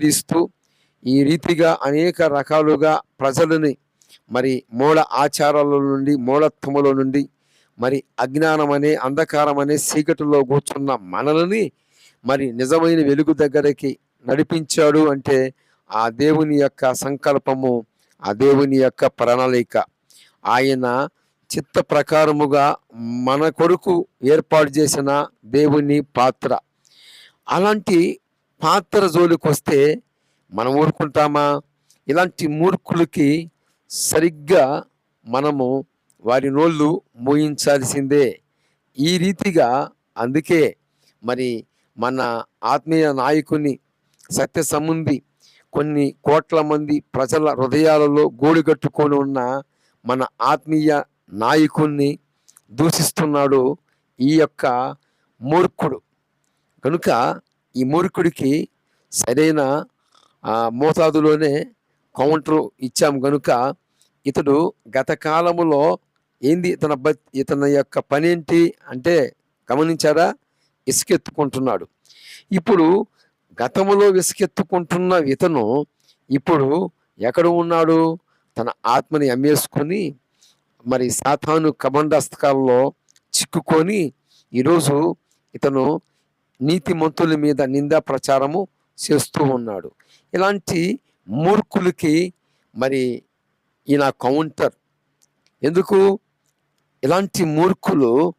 తీరుస్తూ ఈ రీతిగా అనేక రకాలుగా ప్రజలని మరి మూల ఆచారాల నుండి మూలత్వముల నుండి మరి అజ్ఞానం అనే అంధకారం అనే చీకటిలో కూర్చున్న మనల్ని మరి నిజమైన వెలుగు దగ్గరికి నడిపించాడు అంటే ఆ దేవుని యొక్క సంకల్పము ఆ దేవుని యొక్క ప్రణాళిక. ఆయన చిత్త ప్రకారముగా మన కొరకు ఏర్పాటు చేసిన దేవుని పాత్ర. అలాంటి పాత్ర జోలికి వస్తే మనం ఊరుకుంటామా? ఇలాంటి మూర్ఖులకి సరిగ్గా మనము వారి నోళ్ళు మోయించాల్సిందే. ఈ రీతిగా అందుకే మరి మన ఆత్మీయ నాయకుని సత్య సముంది కొన్ని కోట్ల మంది ప్రజల హృదయాలలో గోడు కట్టుకొని ఉన్న మన ఆత్మీయ నాయకుణ్ణి దూషిస్తున్నాడు ఈ యొక్క మూర్ఖుడు. కనుక ఈ మూర్ఖుడికి సరైన మోతాదులోనే కౌంటర్ ఇచ్చాం కనుక ఇతడు గత కాలములో ఏంది ఇతన బ ఇతని యొక్క పని ఏంటి అంటే గమనించారా? ఇసుకెత్తుకుంటున్నాడు ఇప్పుడు గతములో విసుకెత్తుకుంటున్న ఇతను ఇప్పుడు ఎక్కడ ఉన్నాడు? తన ఆత్మని అమ్మేసుకొని మరి సాతాను కమండస్తకాల్లో చిక్కుకొని ఈరోజు ఇతను నీతిమంతుల మీద నిందా ప్రచారము చేస్తూ ఉన్నాడు. ఇలాంటి మూర్ఖులకి మరి ఈయన కౌంటర్. ఎందుకు? ఇలాంటి మూర్ఖులు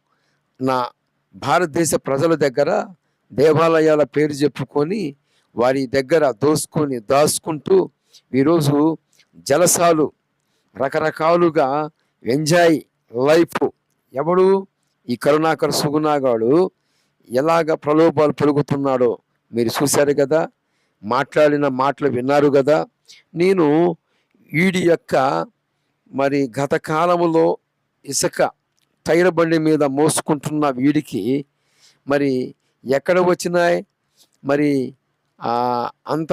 నా భారతదేశ ప్రజల దగ్గర దేవాలయాల పేరు చెప్పుకొని వారి దగ్గర దోసుకొని దాచుకుంటూ ఈరోజు జలసాలు రకరకాలుగా ఎంజాయ్ లైఫ్ ఎవడు? ఈ కరుణాకర్ సుగుణాగాడు ఎలాగ ప్రలోభాలు పెరుగుతున్నాడో మీరు చూశారు కదా? మాట్లాడిన మాటలు విన్నారు కదా? నేను వీడి యొక్క మరి గత కాలములో ఇసుక టైర్ బండి మీద మోసుకుంటున్న వీడికి మరి ఎక్కడ వచ్చినాయి? మరి అంత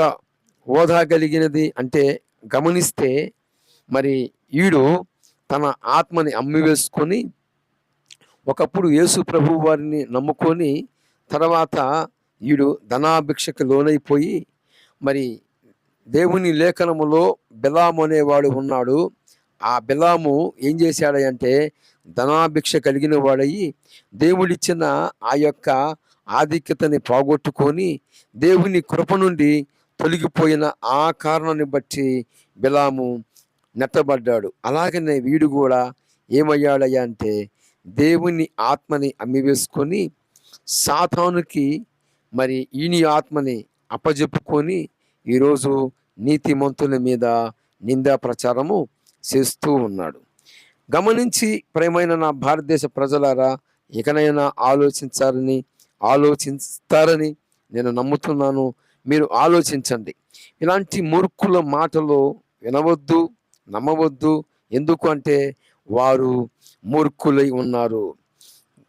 హోదా కలిగినది అంటే గమనిస్తే మరి ఈడు తన ఆత్మని అమ్మివేసుకొని ఒకప్పుడు యేసు ప్రభు వారిని నమ్ముకొని తర్వాత ఈడు ధనాభిక్షకు లోనైపోయి మరి దేవుని లేఖనములో బిలాము అనేవాడు ఉన్నాడు. ఆ బిలాము ఏం చేశాడంటే ధనాభిక్ష కలిగిన వాడయి దేవుడిచ్చిన ఆ యొక్క ఆధిక్యతని పోగొట్టుకొని దేవుని కృప నుండి తొలగిపోయిన ఆ కారణాన్ని బట్టి బిలాము నెట్టబడ్డాడు అలాగనే వీడు కూడా ఏమయ్యాడయ్యా అంటే దేవుని ఆత్మని అమ్మివేసుకొని సాతానుకి మరి ఈని ఆత్మని అప్పజెప్పుకొని ఈరోజు నీతిమంతుల మీద నిందా ప్రచారము చేస్తూ ఉన్నాడు. గమనించి ప్రేమైన నా భారతదేశ ప్రజలారా ఇకనైనా ఆలోచించాలని ఆలోచిస్తారని నేను నమ్ముతున్నాను. మీరు ఆలోచించండి. ఇలాంటి మూర్ఖుల మాటలు వినవద్దు నమ్మవద్దు. ఎందుకు అంటే వారు మూర్ఖులై ఉన్నారు.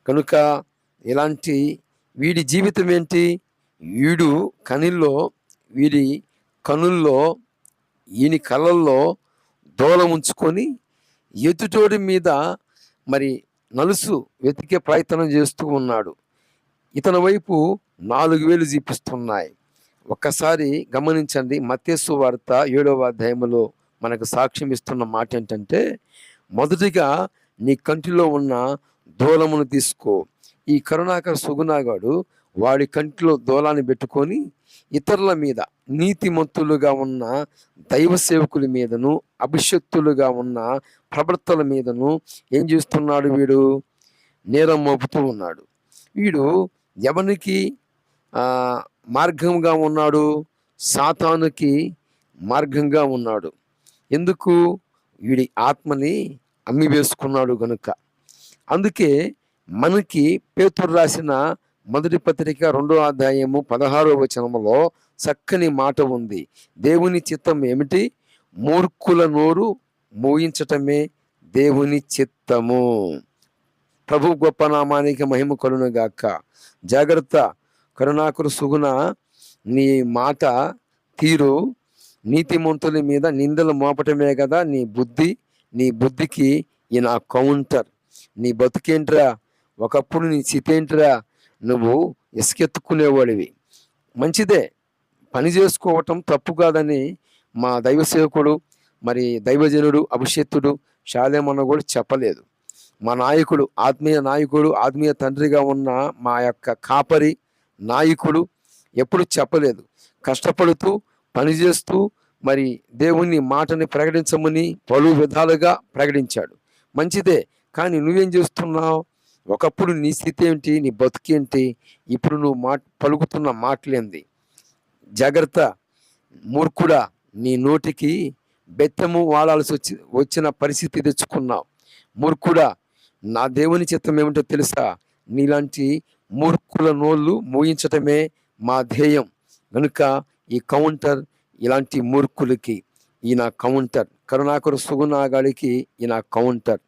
కనుక ఇలాంటి వీడి జీవితం ఏంటి? వీడు కనిల్లో వీడి కనుల్లో ఈయన కళ్ళల్లో దోల ఉంచుకొని ఎదుటోడి మీద మరి నలుసు వెతికే ప్రయత్నం చేస్తూ ఉన్నాడు. ఇతని వైపు నాలుగు వేలు చూపిస్తున్నాయి ఒక్కసారి గమనించండి. మత్స్సు వార్త ఏడవ అధ్యాయంలో మనకు సాక్ష్యం ఇస్తున్న మాట ఏంటంటే మొదటిగా నీ కంటిలో ఉన్న దూలమును తీసుకో. ఈ కరుణాకర్ సుగుణాగాడు వాడి కంటిలో దూలాన్ని పెట్టుకొని ఇతరుల మీద నీతిమంతులుగా ఉన్న దైవ సేవకుల మీదను అభిషక్తులుగా ఉన్న ప్రవర్తల మీదను ఏం చేస్తున్నాడు వీడు? నేరం మోపుతూ ఉన్నాడు. వీడు ఎవరికి మార్గంగా ఉన్నాడు? సాతానుకి మార్గంగా ఉన్నాడు. ఎందుకు? వీడి ఆత్మని అమ్మివేసుకున్నాడు గనుక. అందుకే మనకి పేతురు రాసిన మొదటి పత్రిక రెండో అధ్యాయము పదహారో వచనంలో చక్కని మాట ఉంది. దేవుని చిత్తం ఏమిటి? మూర్ఖుల నోరు మోయించటమే దేవుని చిత్తము. ప్రభు గొప్ప నామానికి మహిమ కలునుగాక జాగ్రత్త కరుణాకురు సుగుణ నీ మాట తీరు. నీతిమంతుల మీద నిందలు మోపటమే కదా నీ బుద్ధి. నీ బుద్ధికి ఈ నా కౌంటర్. నీ బతుకేంట్రా? ఒకప్పుడు నీ స్థితి ఏంటిరా? నువ్వు ఇసుకెత్తుకునేవాడివి. మంచిదే. పని చేసుకోవటం తప్పు కాదని మా దైవ సేవకుడు మరి దైవజనుడు అభిషేక్తుడు శాలేమన్న కూడా చెప్పలేదు. మా నాయకుడు ఆత్మీయ నాయకుడు ఆత్మీయ తండ్రిగా ఉన్న మా యొక్క కాపరి నాయకుడు ఎప్పుడు చెప్పలేదు. కష్టపడుతూ పనిచేస్తూ మరి దేవుని మాటని ప్రకటించమని పలు విధాలుగా ప్రకటించాడు. మంచిదే. కానీ నువ్వేం చేస్తున్నావు? ఒకప్పుడు నీ స్థితి ఏంటి? నీ బతుకేంటి ఇప్పుడు నువ్వు మాట పలుకుతున్న మాటలేంది? జాగ్రత్త. మూర్ఖుడా నీ నోటికి బెత్తము వాడాల్సి వచ్చి వచ్చిన పరిస్థితి తెచ్చుకున్నావు. మూర్ఖుడా నా దేవుని చిత్తం ఏమిటో తెలుసా? నీలాంటి మూర్ఖుల నోళ్ళు మోయించటమే మా ధ్యేయం. కనుక ఈ కౌంటర్ ఇలాంటి మూర్ఖులకి ఈయన కౌంటర్ కరుణాకరు సుగుణాగాడికి ఈయన కౌంటర్.